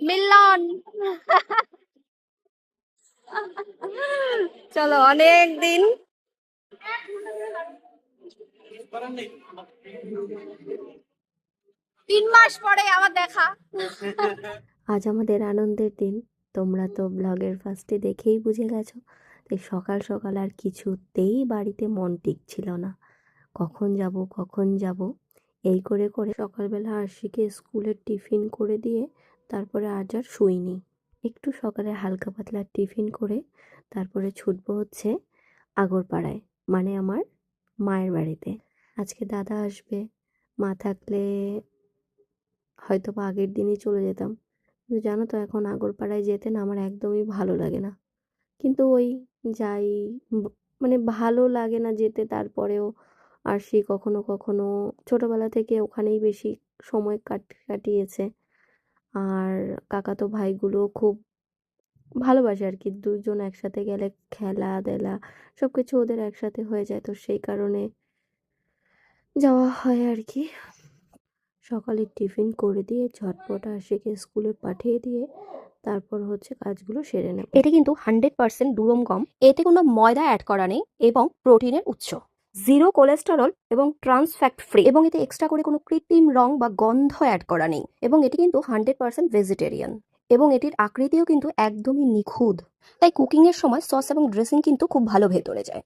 মিলন। চলো, অনেক দিন। তিন মাস পরে আবার দেখা। আজ আমাদের আনন্দের দিন। তোমরা তো ব্লগের ফার্স্টে দেখেই বুঝে গেছো। তাই সকাল সকাল আর কিছুতেই বাড়িতে মন টিকছিল না। কখন যাব কখন যাব? এই করে করে সকালবেলা আরশিকে স্কুলের টিফিন করে দিয়ে তারপরে আজ আর শুইনি। একটু সকালে হালকা পাতলা টিফিন করে তারপরে ছুটবো হচ্ছে আগরপাড়ায় মানে আমার মায়ের বাড়িতে। আজকে দাদা আসবে, মা থাকলে হয়তো বা আগের দিনই চলে যেতাম। কিন্তু জানো তো এখন আগরপাড়ায় যেতে না আমার একদমই ভালো লাগে না। কিন্তু ওই যাই মানে ভালো লাগে না যেতে, তারপরেও আর সে কখনো কখনো ছোটবেলা থেকে ওখানেই বেশি সময় কাট, কাটিয়েছে। আর কাকাতো ভাইগুলো খুব ভালোবাসে আর কি। দুজন একসাথে গেলে খেলা দেলা সব কিছু ওদের একসাথে হয়ে যায়। তো সেই কারণে যাওয়া হয় আর কি। সকালে টিফিন করে দিয়ে ঝটপট আশিকে স্কুলে পাঠিয়ে দিয়ে তারপর হচ্ছে কাজগুলো সেরে নেব। এটি কিন্তু হান্ড্রেড পার্সেন্ট দুরম গম। এতে কোনো ময়দা অ্যাড করা নেই এবং প্রোটিনের উৎস। জিরো কোলেস্টেরল এবং ট্রান্সফ্যাক্ট ফ্রি এবং এতে এক্সট্রা করে কোনো কৃত্রিম রং বা গন্ধ অ্যাড করা নেই এবং এটি কিন্তু হান্ড্রেড পার্সেন্ট ভেজিটেরিয়ান এবং এটির আকৃতিও কিন্তু একদমই নিখুঁত। তাই কুকিংয়ের সময় সস এবং ড্রেসিং কিন্তু খুব ভালো ভেতরে যায়।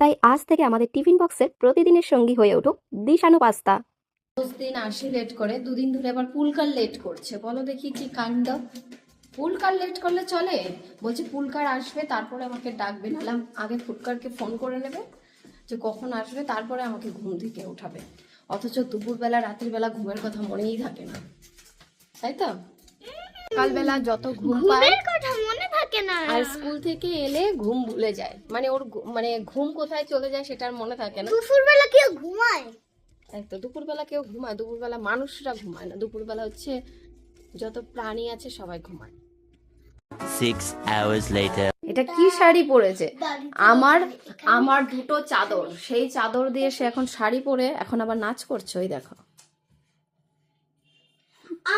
তাই আজ থেকে আমাদের টিফিন বক্সের প্রতিদিনের সঙ্গী হয়ে উঠুক দিশানো পাস্তা। দিন আসি লেট করে, দুদিন ধরে আবার পুলকার লেট করছে। বলো দেখি কি কাণ্ড। পুলকার লেট করলে চলে? বলছে পুলকার আসবে, তারপরে আমাকে ডাকবে। নাহলে আগে ফুটকারকে ফোন করে নেবে। যে কখন আসবে তারপরে আমাকে ঘুম থেকে উঠাবে। অথচ দুপুরবেলা রাতের বেলা ঘুমের কথা মনেই থাকে না। তাই তো? সকালবেলা যত ঘুম পায় কথা মনে থাকে না। আর স্কুল থেকে এলে ঘুম ভুলে যায়। মানে ওর মানে ঘুম কোথায় চলে যায় সেটা আর মনে থাকে না। দুপুরবেলা কেউ ঘুমায়? তাই তো দুপুরবেলা কেউ ঘুমায় দুপুরবেলা মানুষরা ঘুমায় না। দুপুরবেলা হচ্ছে যত প্রাণী আছে সবাই ঘুমায়। Six hours later. এটা কি শাড়ি পরেছে? আমার আমার দুটো চাদর। সেই চাদর দিয়ে সে এখন শাড়ি পরে এখন আবার নাচ করছে ওই দেখো।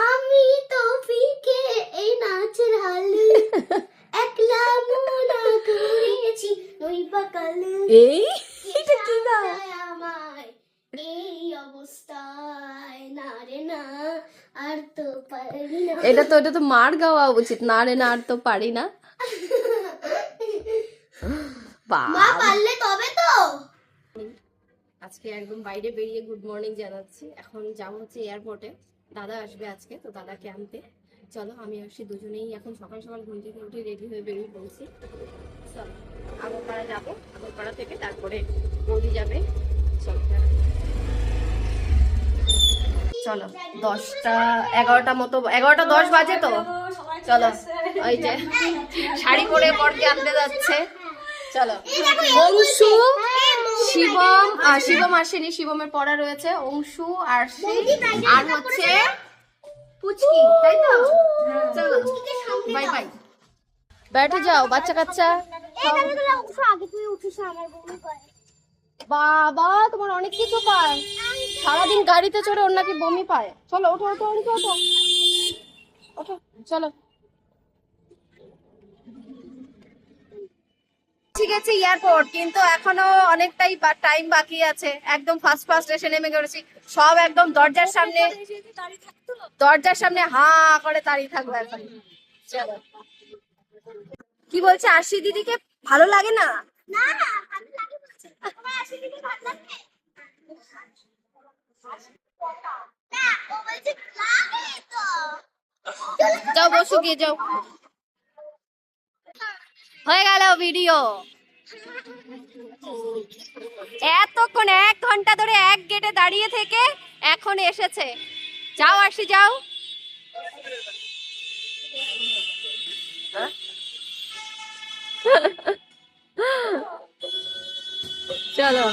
আমি তো ফিকে এই নাচের হালে। একলা মোনা করেছি ওই বাকালে এই? এটা কি গান এই অবস্থায়। না রে না আর তো পারি না। এটা তো এটা তো মার গাওয়া উচিত। না রে না আর তো পারি না। মা বাবা পারলে তবে তো। আজকে একদম বাইরে বেরিয়ে গুড মর্নিং জানাচ্ছি। এখন যাব হচ্ছে এয়ারপোর্টে দাদা আসবে আজকে তো দাদাকে আনতে। চলো আমি আসি দুজনেই। এখন সকাল সকাল ঘুম থেকে উঠে রেডি হয়ে বেরিয়ে পড়ছি। চলো আগরপাড়া যাব। আগরপাড়া থেকে তারপরে বৌদি যাবে। চলো। চলো দশটা এগারোটা মতো এগারোটা দশ বাজে তো। চলো ওই যে শাড়ি পরে বরকে আনতে যাচ্ছে। চলো। অংশু শিবম আহ, শিবম আসেনি শিবমের পড়া রয়েছে। অংশু আর আর হচ্ছে পুচকি তাই তো? চলো। Bye bye. बैठे যাও বাচ্চা কাচ্চা। বাবা তোমার অনেক কিছু পায়। সারাদিন গাড়িতে চড়ে ওর নাকি বমি পায়। চলো ওঠো ওঠো ওঠো ওঠো। ওঠো চলো। ঠিক আছে এয়ারপোর্ট কিন্তু এখনও অনেকটাই টাইম বাকি আছে। একদম ফার্স্ট ফার্স্ট এসে নেমে গেছি। সব একদম দরজার সামনে দরজার সামনে হা করে দাঁড়িয়ে থাকব এখন। চলো। কি বলছে আশি দিদিকে? ভালো লাগে না? যাও বসো গিয়ে যাও। হয়ে গেল ভিডিও এতক্ষণ এক ঘণ্টা ধরে এক গেটে দাঁড়িয়ে থেকে এখন এসেছে। যাও আসি যাও। চলো।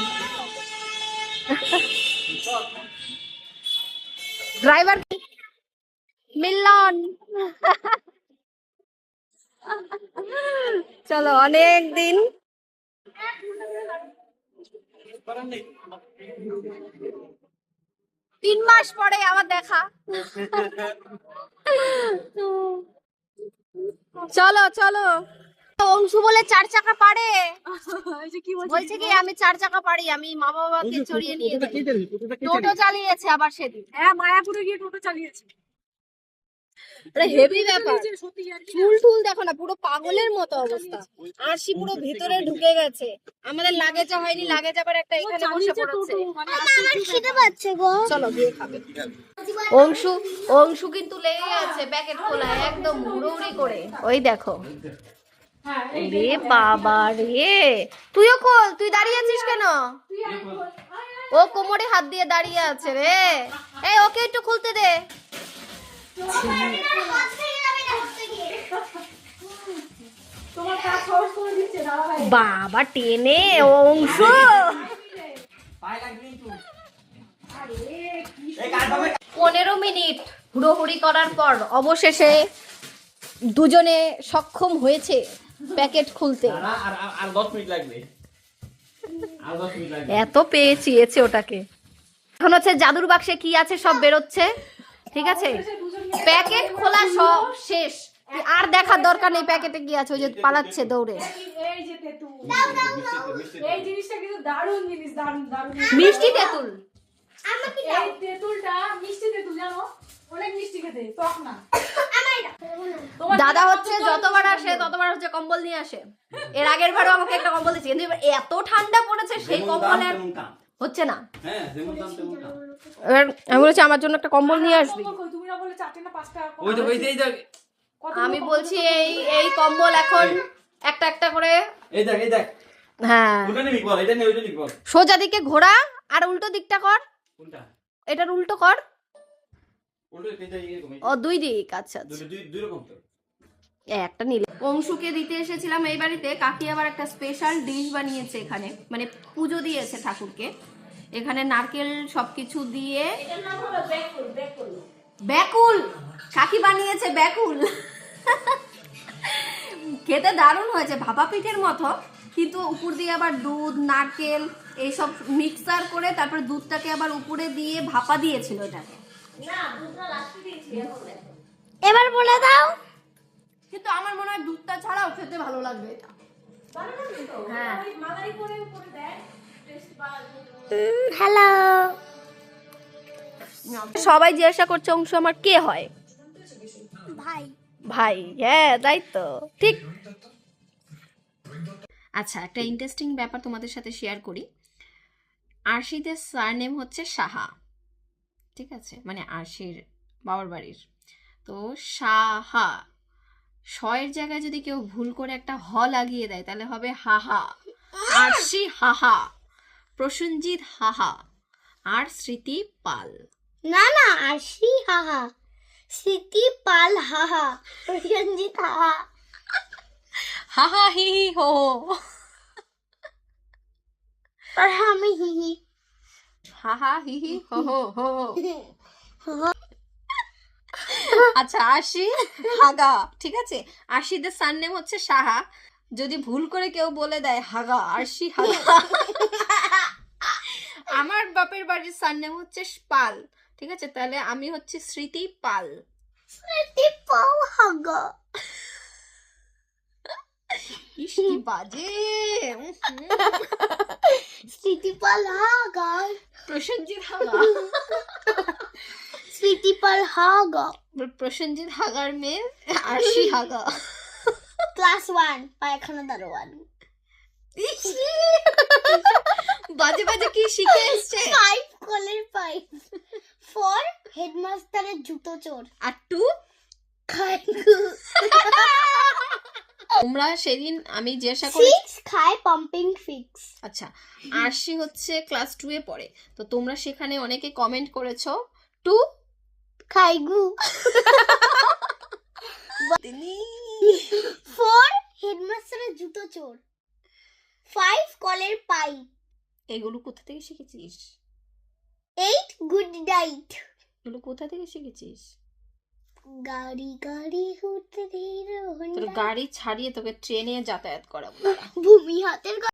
ড্রাইভার মিলন চলো অনেক দিন। তিন মাস পরে আবার দেখা। চলো চলো। অংশু বলে চার চাকা পারে। বলছে কি আমি চার চাকা পারি আমি মা বাবাকে চড়িয়ে নিয়ে টোটো চালিয়েছে আবার সেদিন। হ্যাঁ মায়াপুরে গিয়ে টোটো চালিয়েছে। হেভি ব্যাপার। সত্যি আর কি চুল টুল দেখো না পুরো পাগলের মতো অবস্থা। আরশি পুরো ভিতরে ঢুকে গেছে। আমাদের লাগেজ হয়নি লাগেজ আবার একটা এখানে বসে পড়েছে। মানে আমার খিদে পাচ্ছে গো। চলো গিয়ে খাবে। অংশু অংশু কিন্তু লেগে আছে প্যাকেট খোলায় একদম হুড়োহুড়ি করে। ওই দেখো। রে বাবা রে। তুইও খোল তুই দাঁড়িয়ে আছিস কেন? ও কোমরে হাত দিয়ে দাঁড়িয়ে আছে রে। এই ওকে একটু খুলতে দে। বাবা টেনে অংশ। পনেরো মিনিট হুড়োহুড়ি করার পর অবশেষে দুজনে সক্ষম হয়েছে প্যাকেট খুলতে। এত পেয়ে চেয়েছে ওটাকে। এখন হচ্ছে জাদুর বাক্সে কি আছে সব বেরোচ্ছে? ঠিক আছে? প্যাকেট খোলা সব শেষ। আর দেখার দরকার নেই প্যাকেটে কি আছে ওই যে পালাচ্ছে দৌড়ে। এই যে তেতু এই জিনিসটা কিন্তু দারুণ জিনিস দারুণ দারুণ মিষ্টি তেঁতুল। এই তেঁতুলটা মিষ্টি তেঁতুল জানো? অনেক মিষ্টি খেতে টক না। তোমার দাদা হচ্ছে যতবার আসে ততবার হচ্ছে কম্বল নিয়ে আসে। এর আগের বারও আমাকে একটা কম্বল দিয়েছে কিন্তু এবার এত ঠান্ডা পড়েছে সেই যেমন কম্বলে আর তেমন কাম। হচ্ছে না। হ্যাঁ এবার আমি বলেছি আমার জন্য একটা কম্বল নিয়ে আসবি? তুমি না বলে চারটে না পাঁচটা ওই তো ওই যে এই দেখ। কতগুলো আমি বলছি এই এই কম্বল এখন একটা একটা করে এই দেখ এই দেখ। হ্যাঁ। ওটা নিবি বল এটা নিয়ে ওইটা নিবি বল। সোজা দিকে ঘোরা আর উল্টো দিকটা কর। কোনটা? এটার উল্টো কর। এটা ও দুই দিক আচ্ছা আচ্ছা। দুই দুই রকম তো। একটা নিলে। অংশুকে দিতে এসেছিলাম এই বাড়িতে কাকি আবার একটা স্পেশাল ডিশ বানিয়েছে এখানে। মানে পুজো দিয়েছে ঠাকুরকে। এখানে নারকেল সবকিছু দিয়ে ব্যাকুল কাকি বানিয়েছে ব্যাকুল! খেতে দারুণ হয়েছে ভাপা পিঠের মতো। কিন্তু উপর দিয়ে আবার দুধ নারকেল এইসব মিক্সার করে তারপর দুধটাকে আবার উপরে দিয়ে ভাপা দিয়েছিল এটাকে। এবার বলে দাও। কিন্তু আমার মনে হয় দুধটা ছাড়াও খেতে ভালো লাগবে এটা। হ্যাঁ। হ্যালো সবাই জিজ্ঞাসা করছে অংশ আমার কে হয়? ভাই। ভাই হ্যাঁ তাই তো। ঠিক। আচ্ছা একটা ইন্টারেস্টিং ব্যাপার তোমাদের সাথে শেয়ার করি। আরশিদের সারনেম হচ্ছে সাহা। ঠিক আছে? মানে আরশির বাবার বাড়ির। তো সাহা শয়ের জায়গায় যদি কেউ ভুল করে একটা হ লাগিয়ে দেয় তাহলে হবে হাহা। আরশি হাহা। প্রসেনজিৎ হাহা আর স্মৃতি পাল। না না আশি হাহা স্মৃতি পাল হাহা প্রসেনজিৎ হাহা। হাহা হি হি হো আর আমি হিহি হাহা হি হি হো হো হো। আচ্ছা আশি হাগা ঠিক আছে? আশিদের সার নেম হচ্ছে সাহা। যদি ভুল করে কেউ বলে দেয় হাগা আরশি হাগা। বাড়ির হচ্ছে পাল ঠিক আছে? তাহলে আমি হচ্ছে স্মৃতি পাল। স্মৃতি পাল হাগা। ইস, কি বাজে! উম, হুম। স্মৃতি পাল হাগা। প্রসেনজিৎ হাগা। স্মৃতি পাল হাগা। প্রসেনজিৎ হাগার মেয়ে আরশি হাগা। ক্লাস ওয়ান পায়খানা দারোয়ান। বাজে বাজে কি শিখে এসছে? ফাইভ কলের পাইপ ফোর হেডমাস্টারের জুতো চোর। আর টু তোমরা সেদিন আমি জিজ্ঞাসা করি সিক্স খায় পাম্পিং ফিক্স আচ্ছা আরশি হচ্ছে ক্লাস টু এ পড়ে। তো তোমরা সেখানে অনেকে কমেন্ট করেছ। টু খাই গু ফোর হেডমাস্টারের জুতো চোর। ফাইভ কলের পাইপ এগুলো কোথা থেকে শিখেছিস? এইট গুড নাইট এগুলো কোথা থেকে শিখেছিস? গাড়ি গাড়ি ঘুরতে ধীর তোর গাড়ি ছাড়িয়ে তোকে ট্রেনে যাতায়াত করাবো ভূমি হাতের